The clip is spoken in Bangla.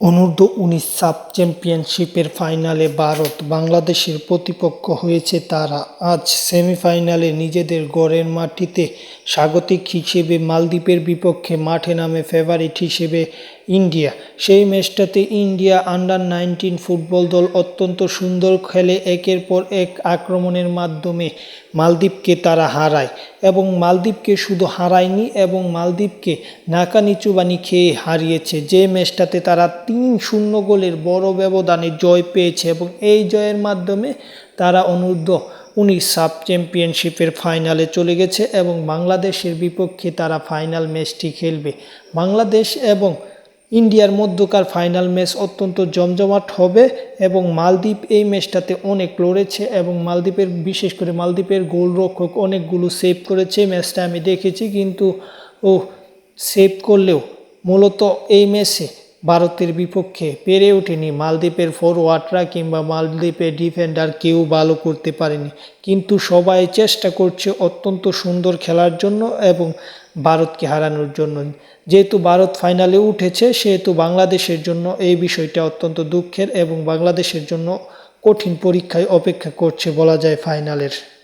অনূর্ধ্ব উনিশ সাব চ্যাম্পিয়নশিপের ফাইনালে ভারত বাংলাদেশের প্রতিপক্ষ হয়েছে তারা। আজ সেমিফাইনালে নিজেদের ঘরের মাটিতে স্বাগতিক হিসেবে মালদ্বীপের বিপক্ষে মাঠে নামে ফেভারিট হিসেবে ইন্ডিয়া। সেই ম্যাচটাতে ইন্ডিয়া আন্ডার নাইনটিন ফুটবল দল অত্যন্ত সুন্দর খেলে একের পর এক আক্রমণের মাধ্যমে মালদ্বীপকে তারা হারায় এবং মালদ্বীপকে শুধু হারায়নি এবং মালদ্বীপকে নাকানিচুবানি খেয়ে হারিয়েছে। যে ম্যাচটাতে তারা তিন শূন্য গোলের বড় ব্যবধানে জয় পেয়েছে এবং এই জয়ের মাধ্যমে তারা অনূর্ধ্ব উনিশ সাব চ্যাম্পিয়নশিপের ফাইনালে চলে গেছে এবং বাংলাদেশের বিপক্ষে তারা ফাইনাল ম্যাচটি খেলবে। বাংলাদেশ এবং ইন্ডিয়ার মধ্যকার ফাইনাল ম্যাচ অত্যন্ত জমজমাট হবে এবং মালদ্বীপ এই ম্যাচটাতে অনেক লড়েছে এবং মালদ্বীপের, বিশেষ করে মালদ্বীপের গোলরক্ষক অনেকগুলো সেভ করেছে। ম্যাচটা আমি দেখেছি কিন্তু ও সেভ করলেও মূলত এই ম্যাচে ভারতের বিপক্ষে পেরে ওঠেনি। মালদ্বীপের ফরওয়ার্ডরা কিংবা মালদ্বীপের ডিফেন্ডার কেউ ভালো করতে পারেনি। কিন্তু সবাই চেষ্টা করছে অত্যন্ত সুন্দর খেলার জন্য এবং ভারতকে হারানোর জন্য। যেহেতু ভারত ফাইনালে উঠেছে, সেহেতু বাংলাদেশের জন্য এই বিষয়টা অত্যন্ত দুঃখের এবং বাংলাদেশের জন্য কঠিন পরীক্ষায় অপেক্ষা করছে বলা যায় ফাইনালের